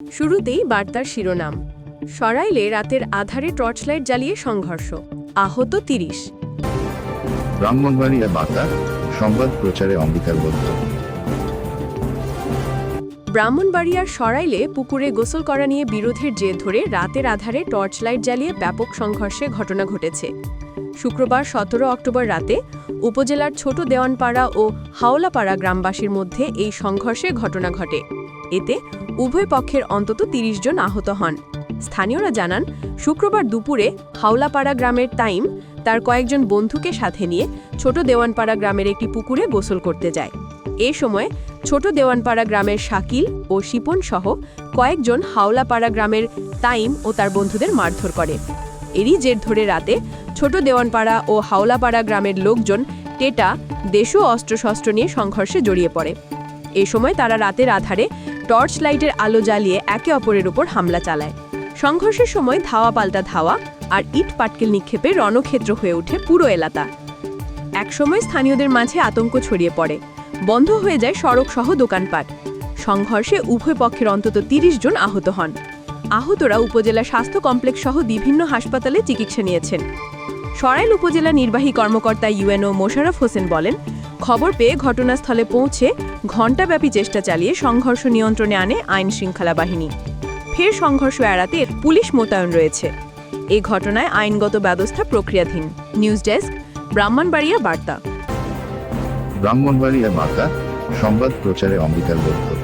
শুরুতেই বার্তার শিরোনাম। সরাইলে রাতের আধারে টর্চলাইট জ্বালিয়ে সংঘর্ষ। আহত তিরিশ। ব্রাহ্মণবাড়িয়া বার্তা। সংবাদ প্রচারে অঙ্গীকারবদ্ধ। ব্রাহ্মণবাড়িয়ার সরাইলে পুকুরে গোসল করা নিয়ে বিরোধের জের ধরে রাতের আধারে টর্চলাইট জ্বালিয়ে ব্যাপক সংঘর্ষে ঘটনা ঘটেছে। শুক্রবার সতেরো অক্টোবর রাতে উপজেলার ছোট দেওয়ানপাড়া ও হাওলাপাড়া গ্রামবাসীর মধ্যে এই সংঘর্ষের ঘটনা ঘটে। এতে উভয় পক্ষের অন্তত ৩০ জন আহত হন। স্থানীয়রা জানান, শুক্রবার দুপুরে হাওলাপাড়া গ্রামের তাইম তার কয়েকজন বন্ধুকে সাথে নিয়ে ছোট দেওয়ানপাড়া গ্রামের একটি পুকুরে গোসল করতে যায়। এ সময় ছোট দেওয়ানপাড়া গ্রামের শাকিল ও শিপন সহ কয়েকজন হাওলাপাড়া গ্রামের তাইম ও তার বন্ধুদের মারধর করে। এরই জের ধরে রাতে ছোট দেওয়ানপাড়া ও হাওলাপাড়া গ্রামের লোকজন টেটা দেশীয় অস্ত্রশস্ত্র নিয়ে সংঘর্ষে জড়িয়ে পড়ে। এ সময় তারা রাতের আধারে টর্চ লাইটের আলো জ্বালিয়ে একে অপরের উপর হামলা চালায়। সংঘর্ষের সময় ধাওয়া পাল্টা ধাওয়া আর ইট পাটকেল নিক্ষেপে রণক্ষেত্র হয়ে ওঠে পুরো এলাকা। একসময় স্থানীয়দের মাঝে আতঙ্ক ছড়িয়ে পড়ে। বন্ধ হয়ে যায় সড়ক সহ দোকানপাট। সংঘর্ষে উভয় পক্ষের অন্তত ৩০ জন আহত হন। আহতরা উপজেলা স্বাস্থ্য কমপ্লেক্স সহ বিভিন্ন হাসপাতালে চিকিৎসা নিয়েছেন। সরাইল উপজেলা নির্বাহী কর্মকর্তা ইউএনও মোশাররফ হোসেন বলেন, খবর পেয়ে ঘটনাস্থলে পৌঁছে ঘণ্টাব্যাপী চেষ্টা চালিয়ে সংঘর্ষ নিয়ন্ত্রণে আনে আইন শৃঙ্খলা বাহিনী। ফের সংঘর্ষ এড়াতে পুলিশ মোতায়েন রয়েছে। এ ঘটনায় আইনগত ব্যবস্থা প্রক্রিয়াধীন। নিউজ ডেস্ক, ব্রাহ্মণবাড়িয়া বার্তা। ব্রাহ্মণবাড়িয়া বার্তা, সংবাদ প্রচারে অঙ্গীকারবদ্ধ